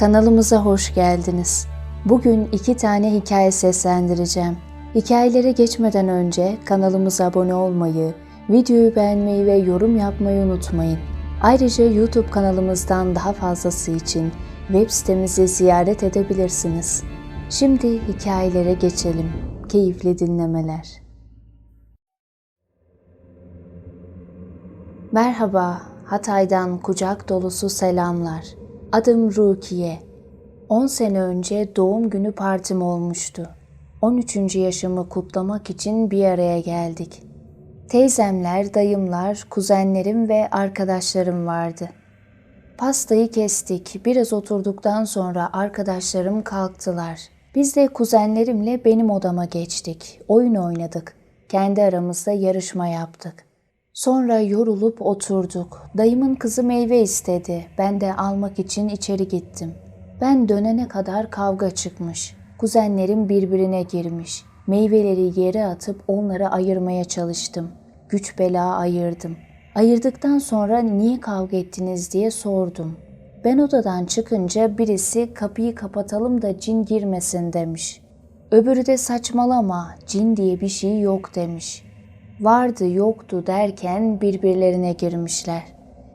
Kanalımıza hoş geldiniz. Bugün iki tane hikaye seslendireceğim. Hikayelere geçmeden önce kanalımıza abone olmayı, videoyu beğenmeyi ve yorum yapmayı unutmayın. Ayrıca YouTube kanalımızdan daha fazlası için web sitemizi ziyaret edebilirsiniz. Şimdi hikayelere geçelim. Keyifli dinlemeler. Merhaba, Hatay'dan kucak dolusu selamlar. Adım Rukiye. 10 sene önce doğum günü partim olmuştu. 13. yaşımı kutlamak için bir araya geldik. Teyzemler, dayımlar, kuzenlerim ve arkadaşlarım vardı. Pastayı kestik. Biraz oturduktan sonra arkadaşlarım kalktılar. Biz de kuzenlerimle benim odama geçtik. Oyun oynadık. Kendi aramızda yarışma yaptık. Sonra yorulup oturduk. Dayımın kızı meyve istedi. Ben de almak için içeri gittim. Ben dönene kadar kavga çıkmış. Kuzenlerim birbirine girmiş. Meyveleri yere atıp onları ayırmaya çalıştım. Güç bela ayırdım. Ayırdıktan sonra niye kavga ettiniz diye sordum. Ben odadan çıkınca birisi kapıyı kapatalım da cin girmesin demiş. Öbürü de saçmalama, cin diye bir şey yok demiş. Vardı yoktu derken birbirlerine girmişler.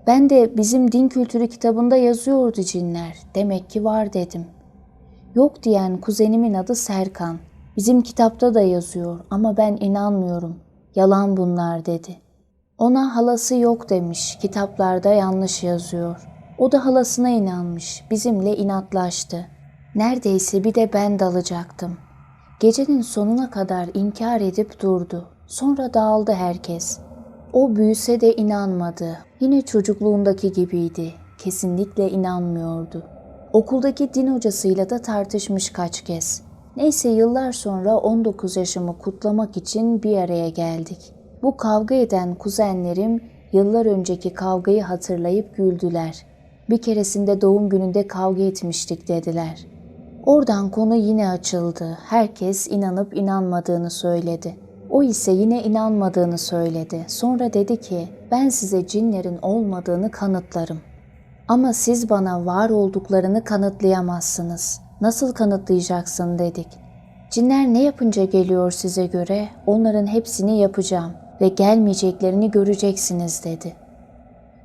Ben de bizim din kültürü kitabında yazıyordu cinler. Demek ki var dedim. Yok diyen kuzenimin adı Serkan. Bizim kitapta da yazıyor ama ben inanmıyorum. Yalan bunlar dedi. Ona halası yok demiş. Kitaplarda yanlış yazıyor. O da halasına inanmış. Bizimle inatlaştı. Neredeyse bir de ben dalacaktım. Gecenin sonuna kadar inkar edip durdu. Sonra dağıldı herkes. O büyüse de inanmadı. Yine çocukluğundaki gibiydi. Kesinlikle inanmıyordu. Okuldaki din hocasıyla da tartışmış kaç kez. Neyse yıllar sonra 19 yaşımı kutlamak için bir araya geldik. Bu kavga eden kuzenlerim yıllar önceki kavgayı hatırlayıp güldüler. Bir keresinde doğum gününde kavga etmiştik dediler. Oradan konu yine açıldı. Herkes inanıp inanmadığını söyledi. O ise yine inanmadığını söyledi. Sonra dedi ki, ben size cinlerin olmadığını kanıtlarım. Ama siz bana var olduklarını kanıtlayamazsınız. Nasıl kanıtlayacaksın dedik. Cinler ne yapınca geliyor size göre? Onların hepsini yapacağım ve gelmeyeceklerini göreceksiniz dedi.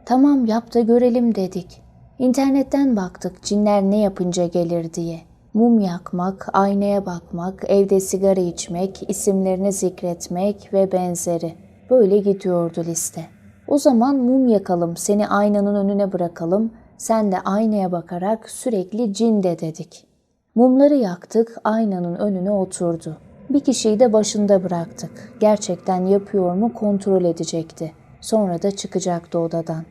Tamam yap da görelim dedik. İnternetten baktık cinler ne yapınca gelir diye. Mum yakmak, aynaya bakmak, evde sigara içmek, isimlerini zikretmek ve benzeri. Böyle gidiyordu liste. O zaman mum yakalım, seni aynanın önüne bırakalım, sen de aynaya bakarak sürekli cin de dedik. Mumları yaktık, aynanın önüne oturdu. Bir kişiyi de başında bıraktık. Gerçekten yapıyor mu kontrol edecekti. Sonra da çıkacaktı odadan.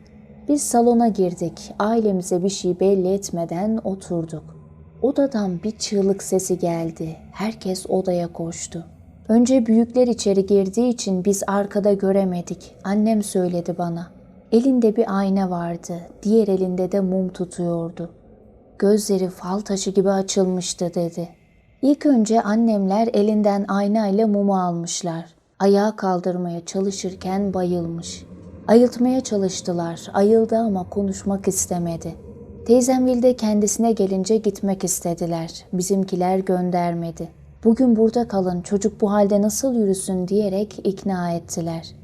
Biz salona girdik. Ailemize bir şey belli etmeden oturduk. Odadan bir çığlık sesi geldi. Herkes odaya koştu. Önce büyükler içeri girdiği için biz arkada göremedik. Annem söyledi bana. Elinde bir ayna vardı. Diğer elinde de mum tutuyordu. Gözleri fal taşı gibi açılmıştı dedi. İlk önce annemler elinden aynayla mumu almışlar. Ayağa kaldırmaya çalışırken bayılmış. Ayıltmaya çalıştılar. Ayıldı ama konuşmak istemedi. Teyzemgil de kendisine gelince gitmek istediler. Bizimkiler göndermedi. Bugün burada kalın, çocuk bu halde nasıl yürüsün diyerek ikna ettiler.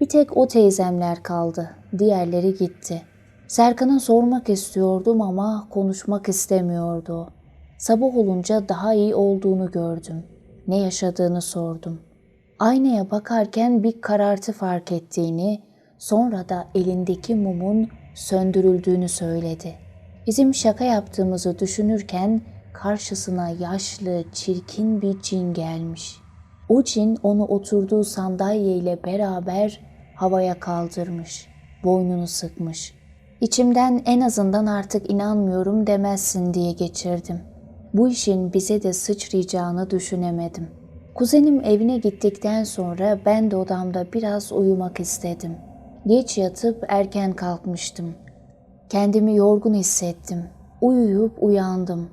Bir tek o teyzemler kaldı. Diğerleri gitti. Serkan'a sormak istiyordum ama konuşmak istemiyordu. Sabah olunca daha iyi olduğunu gördüm. Ne yaşadığını sordum. Aynaya bakarken bir karartı fark ettiğini, sonra da elindeki mumun söndürüldüğünü söyledi. Bizim şaka yaptığımızı düşünürken karşısına yaşlı, çirkin bir cin gelmiş. O cin onu oturduğu sandalyeyle beraber havaya kaldırmış. Boynunu sıkmış. İçimden en azından artık inanmıyorum demezsin diye geçirdim. Bu işin bize de sıçrayacağını düşünemedim. Kuzenim evine gittikten sonra ben de odamda biraz uyumak istedim. Geç yatıp erken kalkmıştım. Kendimi yorgun hissettim. Uyuyup uyandım.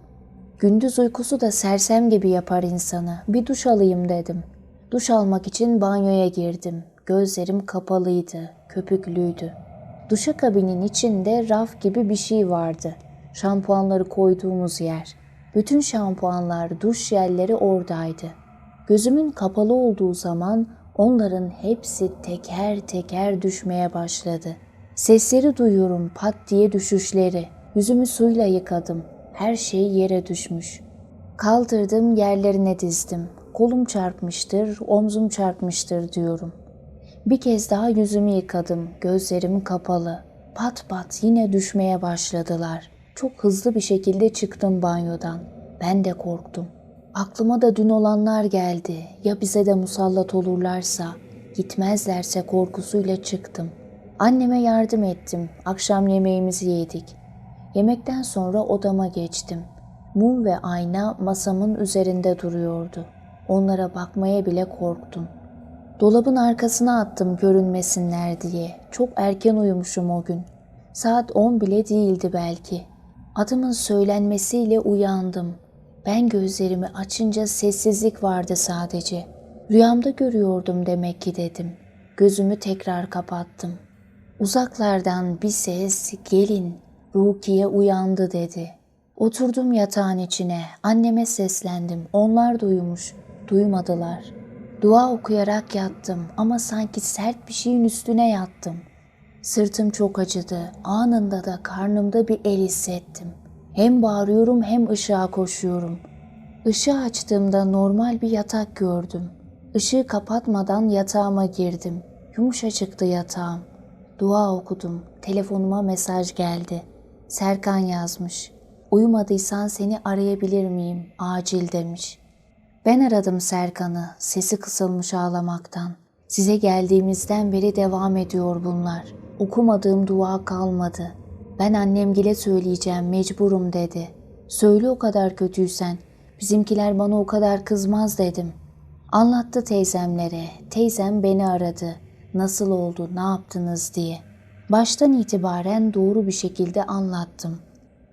Gündüz uykusu da sersem gibi yapar insanı. Bir duş alayım dedim. Duş almak için banyoya girdim. Gözlerim kapalıydı, köpüklüydü. Duşakabinin içinde raf gibi bir şey vardı. Şampuanları koyduğumuz yer. Bütün şampuanlar, duş jelleri oradaydı. Gözümün kapalı olduğu zaman onların hepsi teker teker düşmeye başladı. Sesleri duyuyorum pat diye düşüşleri. Yüzümü suyla yıkadım. Her şey yere düşmüş. Kaldırdım yerlerine dizdim. Kolum çarpmıştır, omzum çarpmıştır diyorum. Bir kez daha yüzümü yıkadım. Gözlerim kapalı. Pat pat yine düşmeye başladılar. Çok hızlı bir şekilde çıktım banyodan. Ben de korktum. Aklıma da dün olanlar geldi. Ya bize de musallat olurlarsa, gitmezlerse korkusuyla çıktım. Anneme yardım ettim. Akşam yemeğimizi yedik. Yemekten sonra odama geçtim. Mum ve ayna masamın üzerinde duruyordu. Onlara bakmaya bile korktum. Dolabın arkasına attım görünmesinler diye. Çok erken uyumuşum o gün. Saat 10 bile değildi belki. Adımın söylenmesiyle uyandım. Ben gözlerimi açınca sessizlik vardı sadece. Rüyamda görüyordum demek ki dedim. Gözümü tekrar kapattım. Uzaklardan bir ses gelin Rukiye uyandı dedi. Oturdum yatağın içine. Anneme seslendim. Onlar da uyumuş. Duymadılar. Dua okuyarak yattım ama sanki sert bir şeyin üstüne yattım. Sırtım çok acıdı. Anında da karnımda bir el hissettim. Hem bağırıyorum hem ışığa koşuyorum. Işığı açtığımda normal bir yatak gördüm. Işığı kapatmadan yatağıma girdim. Yumuşacıktı yatağım. Dua okudum. Telefonuma mesaj geldi. Serkan yazmış. Uyumadıysan seni arayabilir miyim? Acil demiş. Ben aradım Serkan'ı. Sesi kısılmış ağlamaktan. Size geldiğimizden beri devam ediyor bunlar. Okumadığım dua kalmadı. Ben annemgile söyleyeceğim, mecburum dedi. Söyle o kadar kötüysen. Bizimkiler bana o kadar kızmaz dedim. Anlattı teyzemlere. Teyzem beni aradı. Nasıl oldu, ne yaptınız diye. Baştan itibaren doğru bir şekilde anlattım.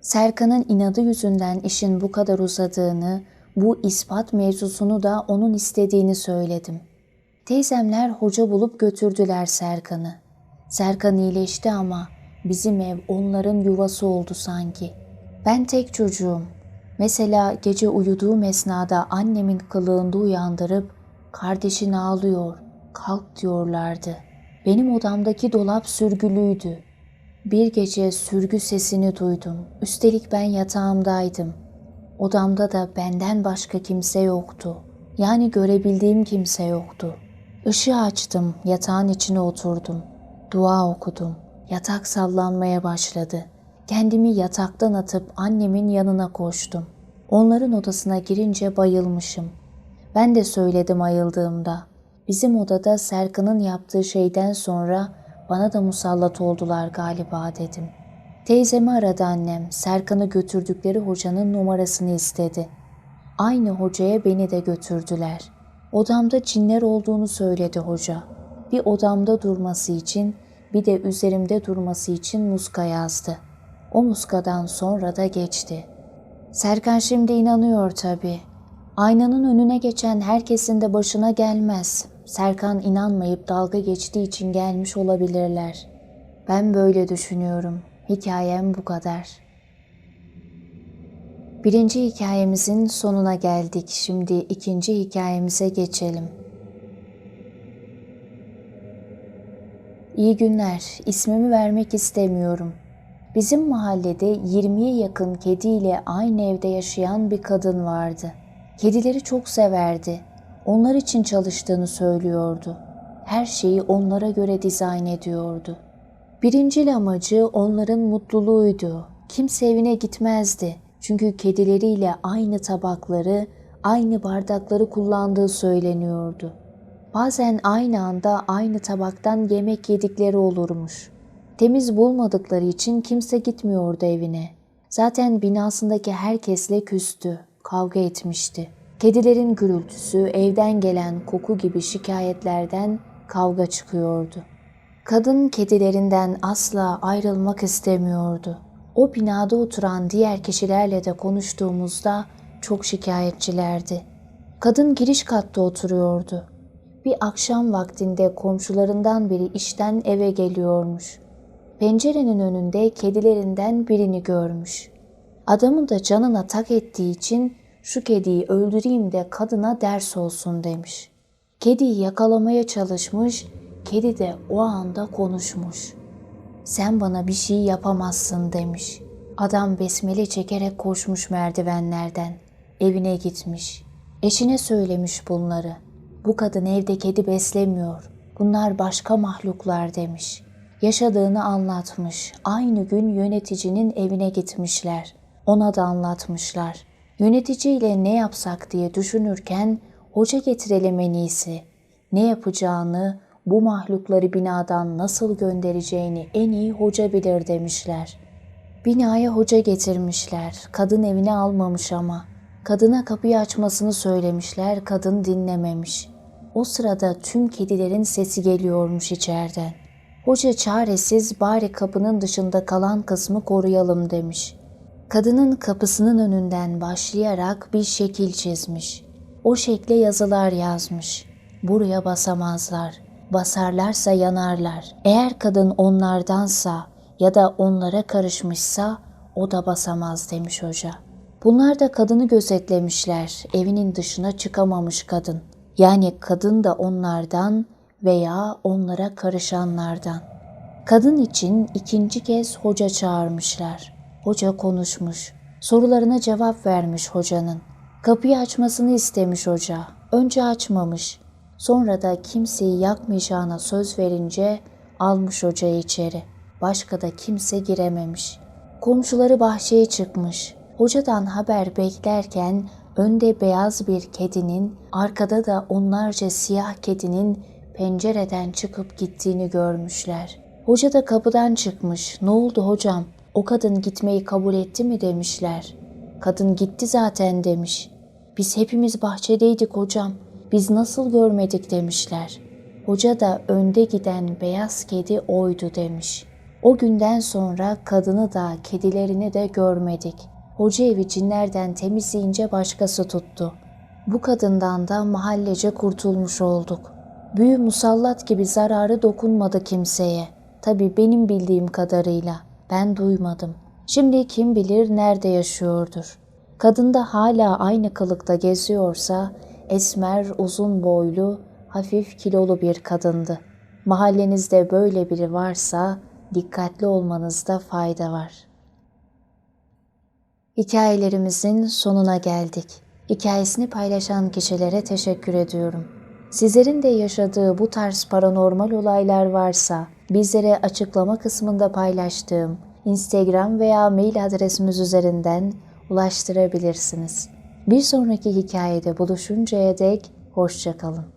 Serkan'ın inadı yüzünden işin bu kadar uzadığını, bu ispat mevzusunu da onun istediğini söyledim. Teyzemler hoca bulup götürdüler Serkan'ı. Serkan iyileşti ama bizim ev onların yuvası oldu sanki. Ben tek çocuğum. Mesela gece uyuduğum esnada annemin kılığında uyandırıp kardeşin ağlıyor, kalk diyorlardı. Benim odamdaki dolap sürgülüydü. Bir gece sürgü sesini duydum. Üstelik ben yatağımdaydım. Odamda da benden başka kimse yoktu. Yani görebildiğim kimse yoktu. Işığı açtım, yatağın içine oturdum. Dua okudum. Yatak sallanmaya başladı. Kendimi yataktan atıp annemin yanına koştum. Onların odasına girince bayılmışım. Ben de söyledim ayıldığımda. Bizim odada Serkan'ın yaptığı şeyden sonra bana da musallat oldular galiba dedim. Teyzemi aradı annem. Serkan'ı götürdükleri hocanın numarasını istedi. Aynı hocaya beni de götürdüler. Odamda cinler olduğunu söyledi hoca. Bir odamda durması için bir de üzerimde durması için muska yazdı. O muskadan sonra da geçti. Serkan şimdi inanıyor tabii. Aynanın önüne geçen herkesin de başına gelmez. Serkan inanmayıp dalga geçtiği için gelmiş olabilirler. Ben böyle düşünüyorum. Hikayem bu kadar. Birinci hikayemizin sonuna geldik. Şimdi ikinci hikayemize geçelim. İyi günler. İsmimi vermek istemiyorum. Bizim mahallede 20'ye yakın kediyle aynı evde yaşayan bir kadın vardı. Kedileri çok severdi. Onlar için çalıştığını söylüyordu. Her şeyi onlara göre dizayn ediyordu. Birincil amacı onların mutluluğuydu. Kimse evine gitmezdi. Çünkü kedileriyle aynı tabakları, aynı bardakları kullandığı söyleniyordu. Bazen aynı anda aynı tabaktan yemek yedikleri olurmuş. Temiz bulmadıkları için kimse gitmiyordu evine. Zaten binasındaki herkesle küstü, kavga etmişti. Kedilerin gürültüsü, evden gelen koku gibi şikayetlerden kavga çıkıyordu. Kadın kedilerinden asla ayrılmak istemiyordu. O binada oturan diğer kişilerle de konuştuğumuzda çok şikayetçilerdi. Kadın giriş katta oturuyordu. Bir akşam vaktinde komşularından biri işten eve geliyormuş. Pencerenin önünde kedilerinden birini görmüş. Adamın da canına tak ettiği için şu kediyi öldüreyim de kadına ders olsun demiş. Kediyi yakalamaya çalışmış, kedi de o anda konuşmuş. Sen bana bir şey yapamazsın demiş. Adam besmele çekerek koşmuş merdivenlerden. Evine gitmiş. Eşine söylemiş bunları. Bu kadın evde kedi beslemiyor. Bunlar başka mahluklar demiş. Yaşadığını anlatmış. Aynı gün yöneticinin evine gitmişler. Ona da anlatmışlar. Yöneticiyle ne yapsak diye düşünürken hoca getirelim en iyisi. Ne yapacağını, bu mahlukları binadan nasıl göndereceğini en iyi hoca bilir demişler. Binaya hoca getirmişler. Kadın evine almamış ama. Kadına kapıyı açmasını söylemişler. Kadın dinlememiş. O sırada tüm kedilerin sesi geliyormuş içeriden. Hoca çaresiz bari kapının dışında kalan kısmı koruyalım demiş. Kadının kapısının önünden başlayarak bir şekil çizmiş. O şekle yazılar yazmış. Buraya basamazlar. Basarlarsa yanarlar. Eğer kadın onlardansa ya da onlara karışmışsa o da basamaz demiş hoca. Bunlar da kadını gözetlemişler. Evinin dışına çıkamamış kadın. Yani kadın da onlardan veya onlara karışanlardan. Kadın için ikinci kez hoca çağırmışlar. Hoca konuşmuş. Sorularına cevap vermiş hocanın. Kapıyı açmasını istemiş hoca. Önce açmamış. Sonra da kimseyi yakmayacağına söz verince almış hocayı içeri. Başka da kimse girememiş. Komşuları bahçeye çıkmış. Hocadan haber beklerken önde beyaz bir kedinin, arkada da onlarca siyah kedinin pencereden çıkıp gittiğini görmüşler. Hoca da kapıdan çıkmış. Ne oldu hocam? O kadın gitmeyi kabul etti mi demişler. Kadın gitti zaten demiş. Biz hepimiz bahçedeydik hocam. Biz nasıl görmedik demişler. Hoca da önde giden beyaz kedi oydu demiş. O günden sonra kadını da kedilerini de görmedik. Hoca evi cinlerden temizleyince başkası tuttu. Bu kadından da mahallece kurtulmuş olduk. Büyü musallat gibi zararı dokunmadı kimseye. Tabii benim bildiğim kadarıyla. Ben duymadım. Şimdi kim bilir nerede yaşıyordur. Kadın da hala aynı kılıkta geziyorsa esmer, uzun boylu, hafif kilolu bir kadındı. Mahallenizde böyle biri varsa dikkatli olmanızda fayda var. Hikayelerimizin sonuna geldik. Hikayesini paylaşan kişilere teşekkür ediyorum. Sizlerin de yaşadığı bu tarz paranormal olaylar varsa bizlere açıklama kısmında paylaştığım Instagram veya mail adresimiz üzerinden ulaştırabilirsiniz. Bir sonraki hikayede buluşuncaya dek hoşçakalın.